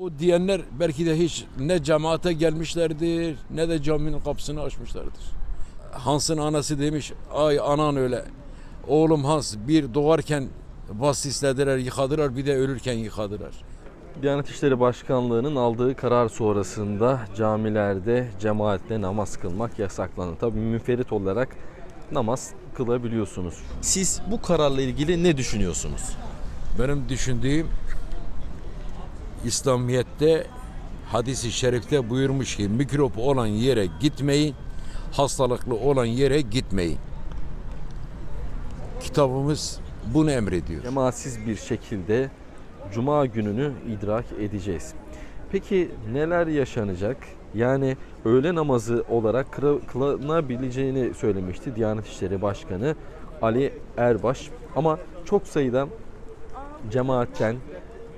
O diyenler belki de hiç ne cemaate gelmişlerdir ne de caminin kapısını açmışlardır. Hans'ın anası demiş ay anan öyle. Oğlum Hans bir doğarken vasislediler yıkadılar bir de ölürken yıkadılar. Diyanet İşleri Başkanlığı'nın aldığı karar sonrasında camilerde cemaatle namaz kılmak yasaklandı. Tabii münferit olarak namaz kılabiliyorsunuz. Siz bu kararla ilgili ne düşünüyorsunuz? Benim düşündüğüm İslamiyet'te hadisi şerifte buyurmuş ki mikrop olan yere gitmeyin, hastalıklı olan yere gitmeyin. Kitabımız bunu emrediyor. Cemaatsiz bir şekilde Cuma gününü idrak edeceğiz. Peki neler yaşanacak? Yani öğle namazı olarak kılınabileceğini söylemişti Diyanet İşleri Başkanı Ali Erbaş. Ama çok sayıda cemaatten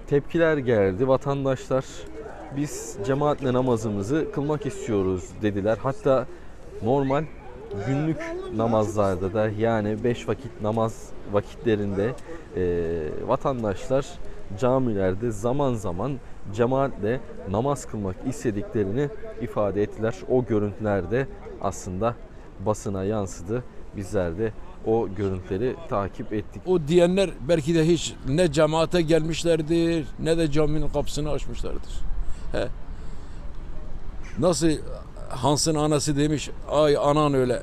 tepkiler geldi. Vatandaşlar biz cemaatle namazımızı kılmak istiyoruz dediler. Hatta normal günlük namazlarda da yani 5 vakit namaz vakitlerinde e, vatandaşlar camilerde zaman zaman cemaatle namaz kılmak istediklerini ifade ettiler. O görüntüler de aslında basına yansıdı. Bizler de o görüntüleri takip ettik. O diyenler belki de hiç ne cemaate gelmişlerdir ne de caminin kapısını açmışlardır. He. Nasıl Hans'ın anası demiş ay anan öyle.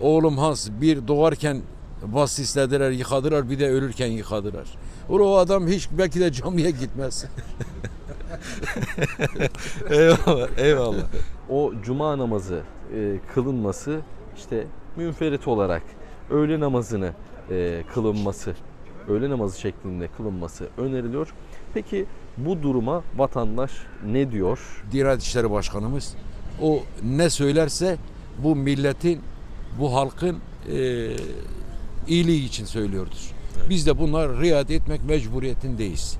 Oğlum Hans bir doğarken vasislediler yıkadılar bir de ölürken yıkadılar. O adam hiç belki de camiye gitmez. eyvallah, eyvallah. O cuma namazı e, kılınması işte münferit olarak öğle namazını e, kılınması, öğle namazı şeklinde kılınması öneriliyor. Peki bu duruma vatandaş ne diyor? Diyanet İşleri Başkanımız o ne söylerse bu milletin, bu halkın e, iyiliği için söylüyordur. Biz de bunlar riayet etmek mecburiyetindeyiz.